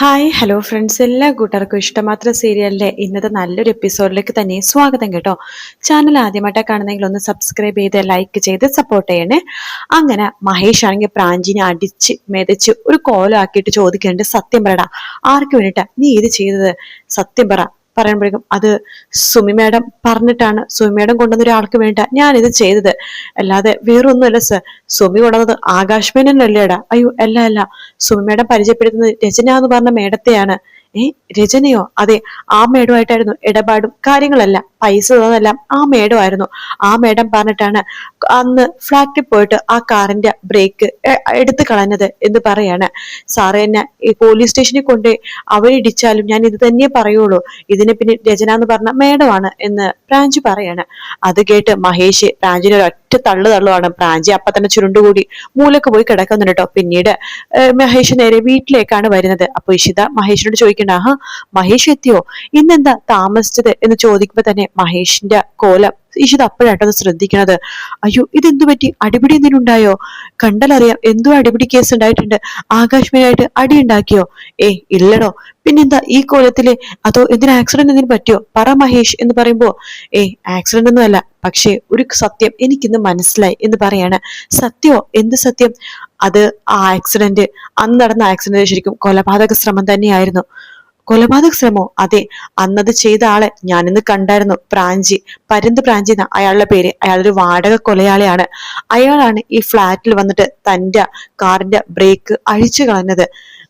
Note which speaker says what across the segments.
Speaker 1: Hi hello friends എല്ലാ കൂട്ടർക്കും ഇഷ്ടമാത്ര സീരിയലിലെ ഇന്നത്തെ നല്ലൊരു എപ്പിസോഡിലേക്ക് തന്നെ സ്വാഗതം കേട്ടോ. ചാനൽ ആദ്യമായിട്ടാണ് കാണുന്നെങ്കിൽ ഒന്ന് സബ്സ്ക്രൈബ് ചെയ്ത് ലൈക്ക് ചെയ്ത് സപ്പോർട്ട് ചെയ്യണേ. അങ്ങനെ മഹേഷ് ആണെങ്കിൽ പ്രാഞ്ചിനെ അടിച്ച് മെതച്ച് ഒരു കോലാക്കിയിട്ട് ചോദിക്കുന്നുണ്ട് സത്യം പറടാ. ആർക്ക് വേണ്ടിയിട്ടാ നീ ഇത് ചെയ്തത്? സത്യം പറ. പറയുമ്പോഴേക്കും അത് സുമി മാഡം പറഞ്ഞിട്ടാണ് സുമി മാഡം കൊണ്ടുവന്ന ഒരാൾക്ക് വേണ്ട ഞാനിത് ചെയ്തത്. അല്ലാതെ വേറൊന്നുമല്ല സർ. സുമി കൊണ്ടുവന്നത് ആകാശ് അയ്യോ അല്ല അല്ല. സുമി മാഡം പരിചയപ്പെടുത്തുന്നത് രചന എന്ന് പറഞ്ഞ മേഡത്തെയാണ്. ഏ രചനയോ അതെ ആ മേഡമായിട്ടായിരുന്നു ഇടപാടും കാര്യങ്ങളല്ല പൈസ തന്നതെല്ലാം ആ മേഡമായിരുന്നു ആ മേഡം പറഞ്ഞിട്ടാണ് അന്ന് ഫ്ലാറ്റിൽ പോയിട്ട് ആ കാറിന്റെ ബ്രേക്ക് എടുത്തു കളഞ്ഞത് എന്ന് പറയാണ്. സാറ് എന്നെ ഈ പോലീസ് സ്റ്റേഷനിൽ കൊണ്ട് അവരിടിച്ചാലും ഞാൻ ഇത് തന്നെ പറയുള്ളൂ. ഇതിന് പിന്നെ രചന എന്ന് പറഞ്ഞ മേഡമാണ് എന്ന് പ്രാഞ്ച് പറയാണ്. അത് കേട്ട് മഹേഷ് പ്രാഞ്ചിനെ ഒരൊറ്റ തള്ളു തള്ളുവാണ്. പ്രാഞ്ചി അപ്പൊ തന്നെ ചുരുണ്ടുകൂടി മൂലക്ക് പോയി കിടക്കുന്നുണ്ട് കേട്ടോ പിന്നീട് മഹേഷ് നേരെ വീട്ടിലേക്കാണ് വരുന്നത്. അപ്പൊ ഇഷിത മഹേഷിനോട് ചോദിക്കണ്ട ആഹാ മഹേഷ് എത്തിയോ? ഇന്നെന്താ താമസിച്ചത്? എന്ന് ചോദിക്കുമ്പോ തന്നെ മഹേഷിന്റെ കോലം ഇഷിത അപ്പോഴാട്ടത് ശ്രദ്ധിക്കണത്. അയ്യോ ഇതെന്തു പറ്റി? അടിപിടി എന്തെങ്കിലും ഉണ്ടായോ? കണ്ടാലറിയാം എന്തോ അടിപിടി കേസ് ഉണ്ടായിട്ടുണ്ട്. ആകാശ്മയായിട്ട് അടി ഉണ്ടാക്കിയോ? ഏ ഇല്ലടോ. പിന്നെന്താ ഈ കോലത്തിൽ? അതോ എന്തിനു ആക്സിഡന്റ് എന്തിനും പറ്റിയോ? പറ മഹേഷ് എന്ന് പറയുമ്പോ ഏ ആക്സിഡന്റ് ഒന്നും അല്ല പക്ഷേ ഒരു സത്യം എനിക്കിന്ന് മനസ്സിലായി എന്ന് പറയാണ്. സത്യമോ എന്ത് സത്യം? അത് ആ ആക്സിഡന്റ് അന്ന് നടന്ന ആക്സിഡന്റ് ശരിക്കും കൊലപാതക ശ്രമം തന്നെയായിരുന്നു. കൊലപാതക ശ്രമോ? അതെ. അന്നത് ചെയ്ത ആളെ ഞാനിന്ന് കണ്ടായിരുന്നു. പ്രാഞ്ചി. പരുന്ത് പ്രാഞ്ചി എന്ന അയാളുടെ പേര്. അയാളൊരു വാടക കൊലയാളിയാണ്. അയാളാണ് ഈ ഫ്ലാറ്റിൽ വന്നിട്ട് തന്റെ കാറിന്റെ ബ്രേക്ക് അഴിച്ചു കളഞ്ഞത്.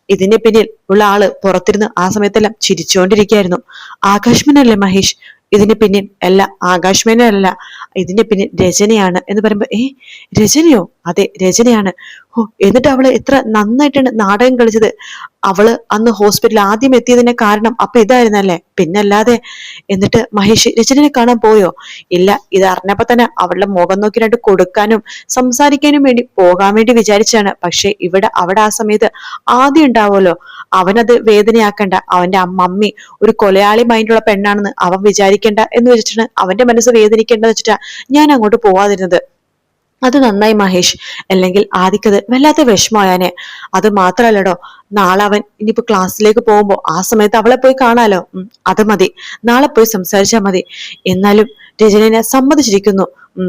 Speaker 1: ഇതിന് പിന്നിൽ ഉള്ള ആൾ പുറത്തിരുന്ന് ആ സമയത്തെല്ലാം ചിരിച്ചുകൊണ്ടിരിക്കുകയായിരുന്നു ആകാശ്മനല്ലേ മഹേഷ്? ഇതിന് പിന്നിൽ അല്ല ആകാശ്മേനല്ല ഇതിന്റെ പിന്നിൽ രചനയാണ് എന്ന് പറയുമ്പോ ഏ രചനയോ? അതെ രചനയാണ്. ഓ എന്നിട്ട് അവൾ എത്ര നന്നായിട്ടാണ് നാടകം കളിച്ചത്. അവൾ അന്ന് ഹോസ്പിറ്റലിൽ ആദ്യം എത്തിയതിന്റെ കാരണം അപ്പൊ ഇതായിരുന്നല്ലേ? പിന്നല്ലാതെ എന്നിട്ട് മഹേഷ് രചനനെ കാണാൻ പോയോ? ഇല്ല ഇത് അറിഞ്ഞപ്പോ തന്നെ അവളുടെ മുഖം നോക്കി രണ്ട് കൊടുക്കാനും സംസാരിക്കാനും വേണ്ടി പോകാൻ വേണ്ടി വിചാരിച്ചാണ് പക്ഷെ ഇവിടെ അവിടെ ആ സമയത്ത് ആദ്യം ഉണ്ടാവുമല്ലോ. അവനത് വേദനയാക്കണ്ട. അവന്റെ മമ്മി ഒരു കൊലയാളി മൈൻഡുള്ള പെണ്ണാണെന്ന് അവൻ വിചാരിക്കേണ്ട എന്ന് വെച്ചിട്ടാണ് അവന്റെ മനസ്സ് വേദനിക്കേണ്ടെന്ന് വെച്ചിട്ടാ ഞാൻ അങ്ങോട്ട് പോവാതിരുന്നത്. അത് നന്നായി മഹേഷ്. അല്ലെങ്കിൽ ആദിക്കത് വല്ലാത്ത വിഷമമായാനെ. അത് മാത്രല്ലടോ നാളെ അവൻ ഇനിയിപ്പോ ക്ലാസ്സിലേക്ക് പോകുമ്പോ ആ സമയത്ത് അവളെ പോയി കാണാലോ. അത് മതി. നാളെ പോയി സംസാരിച്ചാൽ മതി. എന്നാലും രജനനെ സമ്മതിച്ചിരിക്കുന്നു.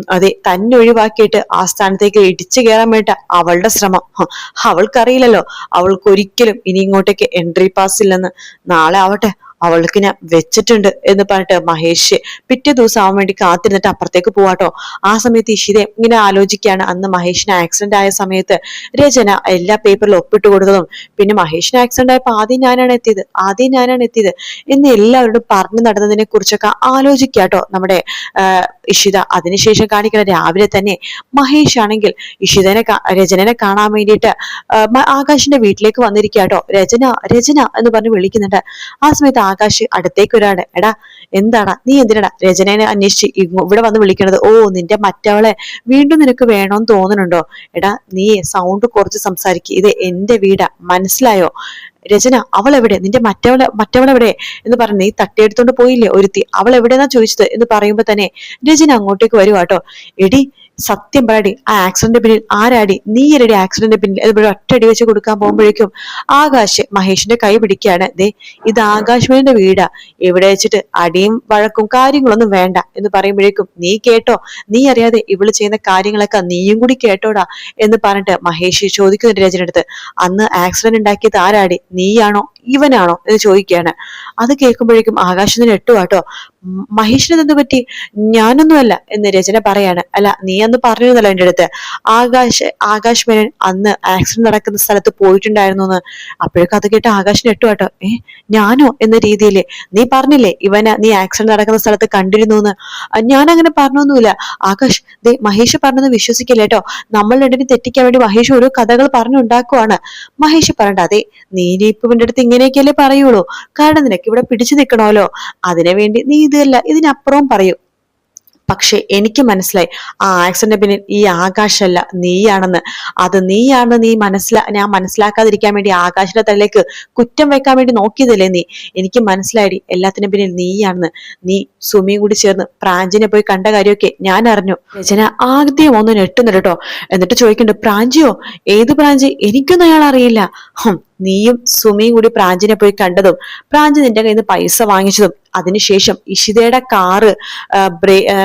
Speaker 1: അതെ തന്നെ ഒഴിവാക്കിയിട്ട് ആ സ്ഥാനത്തേക്ക് ഇടിച്ചു കയറാൻ വേണ്ട അവളുടെ ശ്രമം. അവൾക്കറിയില്ലല്ലോ. അവൾക്ക് ഒരിക്കലും ഇനി ഇങ്ങോട്ടേക്ക് എൻട്രി പാസ് ഇല്ലെന്ന്. നാളെ ആവട്ടെ അവൾക്ക് ഞാൻ വെച്ചിട്ടുണ്ട് എന്ന് പറഞ്ഞിട്ട് മഹേഷ് പിറ്റേ ദിവസം ആവാൻ വേണ്ടി കാത്തിരുന്നിട്ട് അപ്പുറത്തേക്ക് പോവാട്ടോ. ആ സമയത്ത് ഇഷിത ഇങ്ങനെ ആലോചിക്കുകയാണ്. അന്ന് മഹേഷിന് ആക്സിഡന്റ് ആയ സമയത്ത് രചന എല്ലാ പേപ്പറിലും ഒപ്പിട്ട് കൊടുത്തതും പിന്നെ മഹേഷിന് ആക്സിഡന്റ് ആയപ്പോൾ ആദ്യം ഞാനാണ് എത്തിയത് ആദ്യം ഞാനാണ് എത്തിയത് എന്ന് എല്ലാവരോടും പറഞ്ഞു നടന്നതിനെ കുറിച്ചൊക്കെ ആലോചിക്കാട്ടോ നമ്മുടെ ഇഷിത. അതിനുശേഷം കാണിക്കുന്ന രാവിലെ തന്നെ മഹേഷ് ആണെങ്കിൽ ഇഷിതനെ രചനനെ കാണാൻ വേണ്ടിയിട്ട് ആകാശിന്റെ വീട്ടിലേക്ക് വന്നിരിക്കാട്ടോ രചന രചന എന്ന് പറഞ്ഞ് വിളിക്കുന്നുണ്ട്. ആ സമയത്ത് ആകാശ് അടുത്തേക്ക് വരാണ് എടാ എന്താടാ? നീ എന്തിനടാ രചനയെ അന്വേഷിച്ച് ഇവിടെ വന്ന് വിളിക്കണത്? ഓ നിന്റെ മറ്റവളെ വീണ്ടും നിനക്ക് വേണോന്ന് തോന്നുന്നുണ്ടോ? എടാ നീ സൗണ്ട് കുറച്ച് സംസാരിക്കുക ഇത് എന്റെ വീടാ. മനസ്സിലായോ? രചന അവൾ എവിടെ നിന്റെ മറ്റവളെ മറ്റവളെവിടെ? എന്ന് പറഞ്ഞ് നീ തട്ടിയെടുത്തോണ്ട് പോയില്ലേ ഒരുത്തി? അവൾ എവിടെന്നാ ചോദിച്ചത് എന്ന് പറയുമ്പോ തന്നെ രചന അങ്ങോട്ടേക്ക് വരുവാട്ടോ എടി സത്യം പറയടി ആ ആക്സിഡന്റ് പിന്നിൽ ആരാടി? നീ അല്ലടി ആക്സിഡന്റ് പിന്നിൽ. അതുപോലെ ഒറ്റയടി വെച്ച് കൊടുക്കാൻ പോകുമ്പോഴേക്കും ആകാശ് മഹേഷിന്റെ കൈ പിടിക്കുകയാണ്. ദേ ഇത് ആകാശ്മേന്റെ വീടാ. ഇവിടെ വെച്ചിട്ട് അടിയും വഴക്കും കാര്യങ്ങളൊന്നും വേണ്ട എന്ന് പറയുമ്പോഴേക്കും നീ കേട്ടോ നീ അറിയാതെ ഇവൾ ചെയ്യുന്ന കാര്യങ്ങളൊക്കെ നീയും കൂടി കേട്ടോടാ എന്ന് പറഞ്ഞിട്ട് മഹേഷ് ചോദിക്കുന്നുണ്ട് രചനടുത്ത് അന്ന് ആക്സിഡന്റ് ഉണ്ടാക്കിയത് ആരാടി? നീയാണോ ഇവനാണോ എന്ന് ചോദിക്കുകയാണ്. അത് കേൾക്കുമ്പോഴേക്കും ആകാശത്തിന് എട്ടു ഉം, മഹേഷിന് എന്ത് പറ്റി? ഞാനൊന്നുമല്ല എന്ന് രചന പറയാണ്. അല്ല നീ അന്ന് പറഞ്ഞിരുന്നല്ലോ എന്റെ അടുത്ത്. ആകാശ് ആകാശ് മേനൻ അന്ന് ആക്സിഡന്റ് നടക്കുന്ന സ്ഥലത്ത് പോയിട്ടുണ്ടായിരുന്നു എന്ന്. അപ്പോഴേക്കും അത് കേട്ട് ആകാശിന് എട്ടു കേട്ടോ ഏ ഞാനോ? എന്ന രീതിയിൽ. നീ പറഞ്ഞില്ലേ ഇവന് നീ ആക്സിഡന്റ് നടക്കുന്ന സ്ഥലത്ത് കണ്ടിരുന്നു എന്ന്? ഞാൻ അങ്ങനെ പറഞ്ഞൊന്നുമില്ല. ആകാശ് ദേ മഹേഷ് പറഞ്ഞത് വിശ്വസിക്കില്ല കേട്ടോ. നമ്മൾ രണ്ടിനും തെറ്റിക്കാൻ വേണ്ടി മഹേഷ് ഓരോ കഥകൾ പറഞ്ഞുണ്ടാക്കുവാണ്. മഹേഷ് പറയണ്ട അതെ നീ ഇപ്പൊ ഇവന്റെ അടുത്ത് ഇങ്ങനെയൊക്കെയല്ലേ പറയുള്ളൂ. കാരണം നിനക്ക് ഇവിടെ പിടിച്ചു നിൽക്കണമല്ലോ അതിനു വേണ്ടി നീ ഇതല്ല ഇതിനപ്പുറവും പറയും. പക്ഷെ എനിക്ക് മനസ്സിലായി ആ ആക്സിഡന്റ് പിന്നിൽ ഈ ആകാശല്ല നീയാണെന്ന്. അത് നീയാണ് നീ മനസ്സിലാ ഞാൻ മനസ്സിലാക്കാതിരിക്കാൻ വേണ്ടി ആകാശിന്റെ തലയിലേക്ക് കുറ്റം വെക്കാൻ വേണ്ടി നോക്കിയതല്ലേ നീ? എനിക്ക് മനസ്സിലായി എല്ലാത്തിനും പിന്നിൽ നീയാണെന്ന്. നീ സുമിയും കൂടി ചേർന്ന് പ്രാഞ്ചിനെ പോയി കണ്ട കാര്യമൊക്കെ ഞാൻ അറിഞ്ഞു. രചന ആദ്യം ഒന്ന് ഞെട്ടുന്നുണ്ട് കേട്ടോ. എന്നിട്ട് ചോദിക്കുന്നുണ്ട് പ്രാഞ്ചിയോ ഏത് പ്രാഞ്ചി? എനിക്കൊന്നും അയാൾ അറിയില്ല. നീയും സുമിയും കൂടി പ്രാഞ്ചിനെ പോയി കണ്ടതും പ്രാഞ്ചി നിന്റെ കയ്യിൽ നിന്ന് പൈസ വാങ്ങിച്ചതും അതിനുശേഷം ഇഷിതയുടെ കാറ്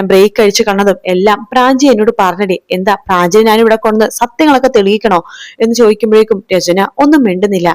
Speaker 1: ബ്രേക്ക് അഴിച്ചു കണ്ടതും എല്ലാം പ്രാഞ്ചി എന്നോട് പറഞ്ഞടി എന്താ പ്രാഞ്ചി ഞാൻ ഇവിടെ കൊണ്ട് സത്യങ്ങളൊക്കെ തെളിയിക്കണോ എന്ന് ചോദിക്കുമ്പോഴേക്കും രചന ഒന്നും മിണ്ടുന്നില്ല.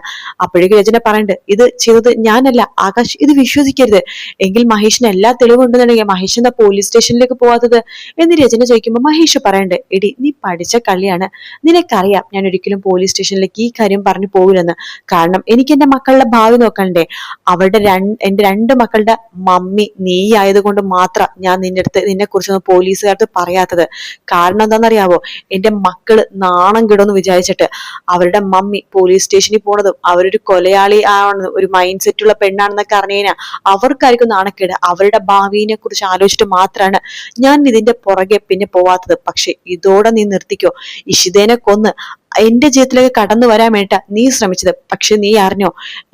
Speaker 1: അപ്പോഴേക്കും രചന പറയണ്ട് ഇത് ചെയ്തത് ഞാനല്ല ആകാശ് ഇത് വിശ്വസിക്കരുത്. എങ്കിൽ മഹേഷിന് എല്ലാ തെളിവും ഉണ്ടെന്നുണ്ടെങ്കിൽ മഹേഷ് എന്താ പോലീസ് സ്റ്റേഷനിലേക്ക് പോവാത്തത്? എന്ന് രചന ചോദിക്കുമ്പോൾ മഹേഷ് പറയണ്ട് എടി നീ പഠിച്ച കളിയാണ് നിനക്കറിയാം ഞാൻ ഒരിക്കലും പോലീസ് സ്റ്റേഷനിലേക്ക് ഈ കാര്യം പറഞ്ഞു പോകില്ലെന്ന് കാരണം എനിക്ക് എന്റെ മക്കളുടെ ഭാവി നോക്കണ്ടേ? അവരുടെ രണ്ട് എന്റെ രണ്ട് മക്കളുടെ മമ്മി നീ ആയതുകൊണ്ട് മാത്രം ഞാൻ നിന്റെ അടുത്ത് നിന്നെ കുറിച്ചൊന്നും പോലീസുകാർക്ക് പറയാത്തത്. കാരണം എന്താണെന്നറിയാവോ? എന്റെ മക്കൾ നാണം കിടുമെന്ന് വിചാരിച്ചിട്ട് അവരുടെ മമ്മി പോലീസ് സ്റ്റേഷനിൽ പോണതും അവരൊരു കൊലയാളി ആണെന്ന് ഒരു മൈൻഡ് സെറ്റുള്ള പെണ്ണാണെന്നൊക്കെ അറിഞ്ഞു കഴിഞ്ഞാൽ അവർക്കായിരിക്കും നാണക്കേട്. അവരുടെ ഭാവിനെ കുറിച്ച് ആലോചിച്ചിട്ട് മാത്രമാണ് ഞാൻ ഇതിന്റെ പുറകെ പിന്നെ പോവാത്തത്. പക്ഷെ ഇതോടെ നീ നിർത്തിക്കോ. ഇഷിതേനെ കൊന്ന് എന്റെ ജീവിതത്തിലേക്ക് കടന്നു വരാൻ വേണ്ട നീ ശ്രമിച്ചത്. പക്ഷെ നീ അറിഞ്ഞോ?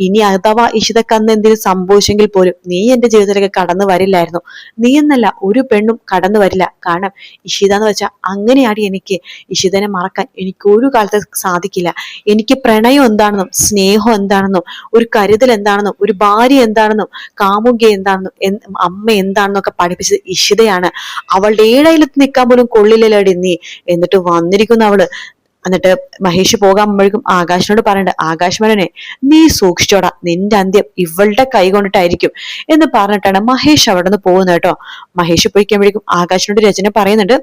Speaker 1: ഇനി അഥവാ ഇഷിതക്ക് അന്ന് എന്തെങ്കിലും സംഭവിച്ചെങ്കിൽ പോലും നീ എന്റെ ജീവിതത്തിലേക്ക് കടന്നു വരില്ലായിരുന്നു. നീ എന്നല്ല ഒരു പെണ്ണും കടന്നു വരില്ല. കാരണം ഇഷിത എന്ന് വെച്ചാൽ അങ്ങനെയാണ് എനിക്ക് ഇഷിതനെ മറക്കാൻ എനിക്ക് ഒരു കാലത്ത് സാധിക്കില്ല. എനിക്ക് പ്രണയം എന്താണെന്നും സ്നേഹം എന്താണെന്നും ഒരു കരുതൽ എന്താണെന്നും ഒരു ഭാര്യ എന്താണെന്നും കാമുക എന്താണെന്നും അമ്മ എന്താണെന്നൊക്കെ പഠിപ്പിച്ചത് ഇഷിതയാണ്. അവളുടെ ഏഴയിലത്ത് നിൽക്കാൻ പോലും കൊള്ളില്ലല്ലോ നീ. എന്നിട്ട് വന്നിരിക്കുന്നു അവൾ. എന്നിട്ട് മഹേഷ് പോകാമ്പോഴേക്കും ആകാശിനോട് പറയണ്ട ആകാശ് മരനെ നീ സൂക്ഷിച്ചോടാ നിന്റെ അന്ത്യം ഇവളുടെ കൈ കൊണ്ടിട്ടായിരിക്കും എന്ന് പറഞ്ഞിട്ടാണ് മഹേഷ് അവിടെ നിന്ന് പോകുന്നത് കേട്ടോ. മഹേഷ് പോയിക്കുമ്പോഴേക്കും ആകാശിനോട് രചന പറയുന്നുണ്ട്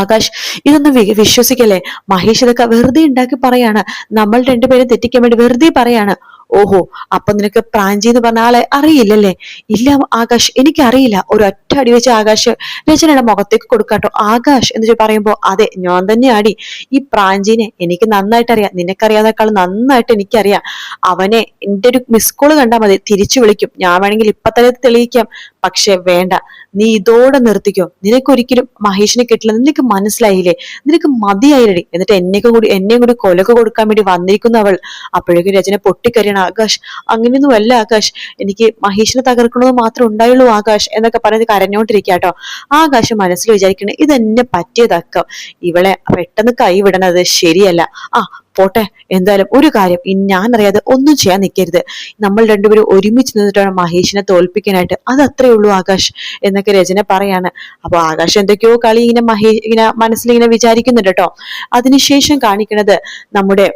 Speaker 1: ആകാശ് ഇതൊന്നും വിശ്വസിക്കല്ലേ? മഹേഷ് ഇതൊക്കെ വെറുതെ ഉണ്ടാക്കി പറയാണ്. നമ്മൾ രണ്ടുപേരും തെറ്റിക്കാൻ വേണ്ടി വെറുതെ പറയാണ്. ഓഹോ അപ്പൊ നിനക്ക് പ്രാഞ്ചി എന്ന് പറഞ്ഞ ആളെ അറിയില്ലല്ലേ? ഇല്ല ആകാശ് എനിക്കറിയില്ല. ഒരു ഒറ്റ അടി വെച്ച് ആകാശ് രചനയുടെ മുഖത്തേക്ക് കൊടുക്കാട്ടോ. ആകാശ് എന്ന് പറയുമ്പോ അതെ ഞാൻ തന്നെ ആടി. ഈ പ്രാഞ്ചീനെ എനിക്ക് നന്നായിട്ട് അറിയാം നിനക്കറിയാതേക്കാൾ നന്നായിട്ട് എനിക്കറിയാം. അവനെ എന്റെ ഒരു മിസ് കോൾ കണ്ടാൽ മതി. തിരിച്ചു വിളിക്കും. ഞാൻ വേണമെങ്കിൽ ഇപ്പൊ തന്നെ തെളിയിക്കാം. പക്ഷെ വേണ്ട. നീ ഇതോടെ നിർത്തിക്കോ. നിനക്കൊരിക്കലും മഹേഷിനെ കിട്ടില്ല. നിനക്ക് മനസ്സിലായില്ലേ? നിനക്ക് മതിയായില്ലേ എന്നിട്ട് എന്നെയൊക്കെ കൂടി എന്നെയും കൂടി കൊലക്ക് കൊടുക്കാൻ വേണ്ടി വന്നിരിക്കുന്നു അവൾ. അപ്പോഴേക്കും രചന പൊട്ടിക്കരയാണ്. ആകാശ് അങ്ങനെയൊന്നും അല്ല ആകാശ്. എനിക്ക് മഹേഷിനെ തകർക്കണത് മാത്രം ഉണ്ടായുള്ളൂ ആകാശ് എന്നൊക്കെ പറഞ്ഞ് കരഞ്ഞോണ്ടിരിക്കുക കേട്ടോ. ആകാശ് മനസ്സിൽ വിചാരിക്കണേ ഇതെന്നെ പറ്റിയതക്കം. ഇവളെ പെട്ടെന്ന് കൈവിടണത് ശരിയല്ല. ആ പോട്ടെ എന്തായാലും ഒരു കാര്യം ഞാൻ അറിയാതെ ഒന്നും ചെയ്യാൻ നിൽക്കരുത് നമ്മൾ രണ്ടുപേരും ഒരുമിച്ച് നിന്നിട്ടാണ് മഹേഷിനെ തോൽപ്പിക്കാനായിട്ട്. അത് അത്രേ ഉള്ളൂ ആകാശ് എന്നൊക്കെ രചന പറയാണ്. അപ്പൊ ആകാശ് എന്തൊക്കെയോ കളി ഇങ്ങനെ മഹേഷ് ഇങ്ങനെ മനസ്സിലിങ്ങനെ വിചാരിക്കുന്നുണ്ട് കേട്ടോ. അതിനുശേഷം കാണിക്കുന്നത് നമ്മുടെ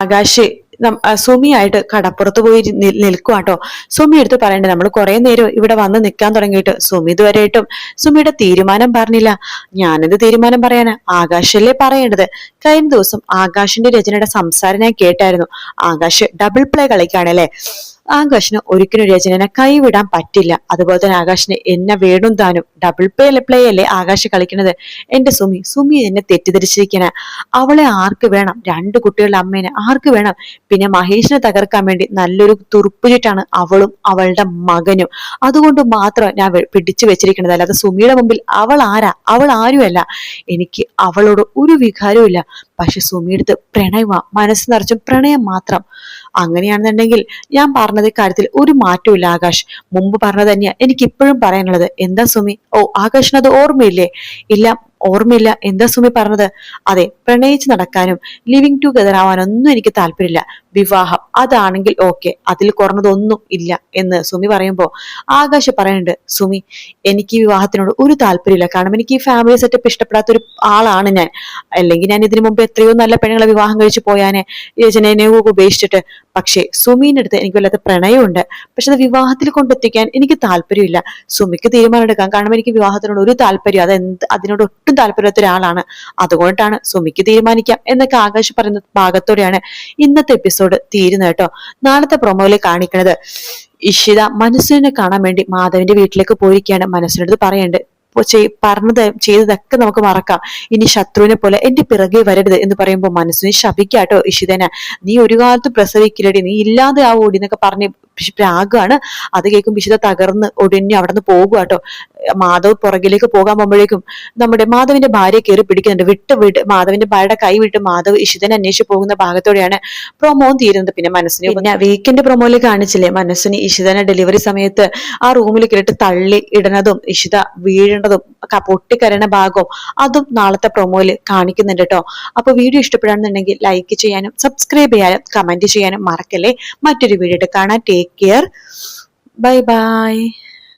Speaker 1: ആകാശ് സുമിയായിട്ട് കടപ്പുറത്ത് പോയി നിൽക്കുവാട്ടോ സുമി എടുത്ത് പറയണ്ടേ നമ്മൾ കുറെ നേരം ഇവിടെ വന്ന് നിൽക്കാൻ തുടങ്ങിയിട്ട് സുമി ഇതുവരെയായിട്ടും സുമിയുടെ തീരുമാനം പറഞ്ഞില്ല. ഞാനെന്ത് തീരുമാനം പറയാനാ? ആകാശല്ലേ പറയേണ്ടത്? കഴിഞ്ഞ ദിവസം ആകാശിന്റെ രചനയുടെ സംസാരം ഞാൻ കേട്ടായിരുന്നു. ആകാശ് ഡബിൾ പ്ലേ കളിക്കാണല്ലേ ആകാശിന് ഒരിക്കലും രചനനെ കൈവിടാൻ പറ്റില്ല. അതുപോലെ തന്നെ ആകാശിന് എന്നെ വേണം താനും ഡബിൾ പ്ലേ പ്ലേ അല്ലേ ആകാശ് കളിക്കുന്നത്? എന്റെ സുമി സുമി എന്നെ തെറ്റിദ്ധരിച്ചിരിക്കണ അവളെ ആർക്ക് വേണം? രണ്ട് കുട്ടികളുടെ അമ്മേനെ ആർക്ക് വേണം? പിന്നെ മഹേഷിനെ തകർക്കാൻ വേണ്ടി നല്ലൊരു തുറുപ്പുചിട്ടാണ് അവളും അവളുടെ മകനും. അതുകൊണ്ട് മാത്രം ഞാൻ പിടിച്ചു വെച്ചിരിക്കുന്നത്. അല്ലാതെ സുമിയുടെ മുമ്പിൽ അവൾ ആരാ? അവൾ ആരുമല്ല. എനിക്ക് അവളോട് ഒരു വികാരവും ഇല്ല പക്ഷെ സുമിയെടുത്ത് പ്രണയമാ മനസ്സ് നിറച്ചും പ്രണയം മാത്രം. അങ്ങനെയാണെന്നുണ്ടെങ്കിൽ ഞാൻ പറഞ്ഞത് കാര്യത്തിൽ ഒരു മാറ്റവും ആകാശ്. മുമ്പ് പറഞ്ഞത് തന്നെയാ. എനിക്ക് ഇപ്പോഴും പറയാനുള്ളത് എന്താ സുമി? ഓ ആകാശിനത് ഓർമ്മയില്ലേ? ഇല്ല ഓർമ്മയില്ല. എന്താ സുമി പറഞ്ഞത്? അതെ പ്രണയിച്ച് നടക്കാനും ലിവിങ് ടുഗദർ ആവാനൊന്നും എനിക്ക് താല്പര്യമില്ല. വിവാഹം അതാണെങ്കിൽ ഓക്കെ അതിൽ കുറഞ്ഞതൊന്നും ഇല്ല എന്ന് സുമി പറയുമ്പോൾ ആകാശ് പറയുന്നുണ്ട് സുമി എനിക്ക് വിവാഹത്തിനോട് ഒരു താല്പര്യമില്ല. കാരണം എനിക്ക് ഈ ഫാമിലി സെറ്റപ്പ് ഇഷ്ടപ്പെടാത്ത ഒരു ആളാണ് ഞാൻ. അല്ലെങ്കിൽ ഞാൻ ഇതിനു മുമ്പ് എത്രയോ നല്ല പെണ്ണുങ്ങളെ വിവാഹം കഴിച്ചു പോയാനെ രചനയെ ഉപേക്ഷിച്ചിട്ട്. പക്ഷേ സുമീന്റെ അടുത്ത് എനിക്ക് വല്ലാത്ത പ്രണയമുണ്ട്. പക്ഷെ അത് വിവാഹത്തിൽ കൊണ്ടെത്തിക്കാൻ എനിക്ക് താല്പര്യമില്ല. സുമിക്ക് തീരുമാനം എടുക്കാം. കാരണം എനിക്ക് വിവാഹത്തിനോട് ഒരു താല്പര്യം അത് എന്ത് അതിനോട് ഒട്ടും താല്പര്യമില്ലാത്ത ഒരാളാണ് അതുകൊണ്ടാണ് സുമിക്ക് തീരുമാനിക്കാം എന്നൊക്കെ ആകാശ് പറയുന്ന ഭാഗത്തോടെയാണ് ഇന്നത്തെ എപ്പിസോഡ് തീരുന്നത് കേട്ടോ. നാളത്തെ പ്രൊമോയിൽ കാണിക്കുന്നത് ഇഷിത മനസ്സിനെ കാണാൻ വേണ്ടി മാധവിന്റെ വീട്ടിലേക്ക് പോയിരിക്കുകയാണ് മനസ്സിനടുത്ത് പറയേണ്ടത്. പറഞ്ഞത് ചെയ്തതൊക്കെ നമുക്ക് മറക്കാം. ഇനി ശത്രുവിനെ പോലെ എന്റെ പിറകെ വരരുത് എന്ന് പറയുമ്പോൾ മനസ്സിനെ ശപിക്കാട്ടോ ഇഷിതന. നീ ഒരു കാലത്ത് പ്രസവിക്കില്ലടി നീ ഇല്ലാതെ ആ എന്നൊക്കെ പറഞ്ഞ് പ്രാഗാണ്. അത് കേൾക്കും ഇഷിത തകർന്ന് ഒടിഞ്ഞ് അവിടെ നിന്ന് പോകുക കേട്ടോ മാധവ് പുറകിലേക്ക് പോകാൻ പോകുമ്പോഴേക്കും നമ്മുടെ മാധവിന്റെ ഭാര്യ കയറി പിടിക്കുന്നുണ്ട്. വിട്ട് വിട്ട് മാധവിന്റെ ഭാര്യയുടെ കൈ വിട്ട് മാധവ് ഇഷിതനെ അന്വേഷിച്ച് പോകുന്ന ഭാഗത്തോടെയാണ് പ്രൊമോവും തീരുന്നത്. പിന്നെ മനസ്സിന് പിന്നെ വീക്കിന്റെ പ്രൊമോയിൽ കാണിച്ചില്ലേ? മനസ്സിന് ഇഷിതനെ ഡെലിവറി സമയത്ത് ആ റൂമിൽ കേട്ട് തള്ളി ഇടുന്നതും ഇഷിത വീഴേണ്ടതും പൊട്ടിക്കരണ ഭാഗവും അതും നാളത്തെ പ്രൊമോയിൽ കാണിക്കുന്നുണ്ട് കേട്ടോ അപ്പൊ വീഡിയോ ഇഷ്ടപ്പെടുകയാണെന്നുണ്ടെങ്കിൽ ലൈക്ക് ചെയ്യാനും സബ്സ്ക്രൈബ് ചെയ്യാനും കമന്റ് ചെയ്യാനും മറക്കല്ലേ? മറ്റൊരു വീഡിയോ കാണാൻ ടേക്ക് Take care. Bye-bye.